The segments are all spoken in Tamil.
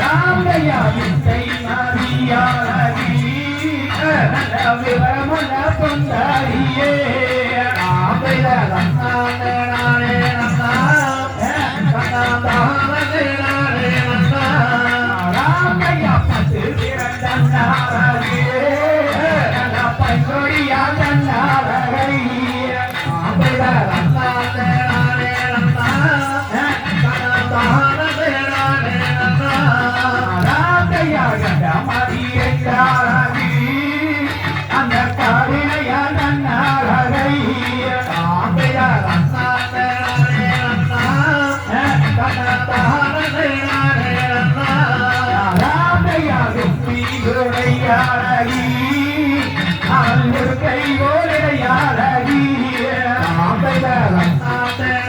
ராமையா விசை வெற்றியுடையாளி அவன் ஒரு கை ஓரையாளி ஆம்பைல ரன்னானே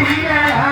Yeah.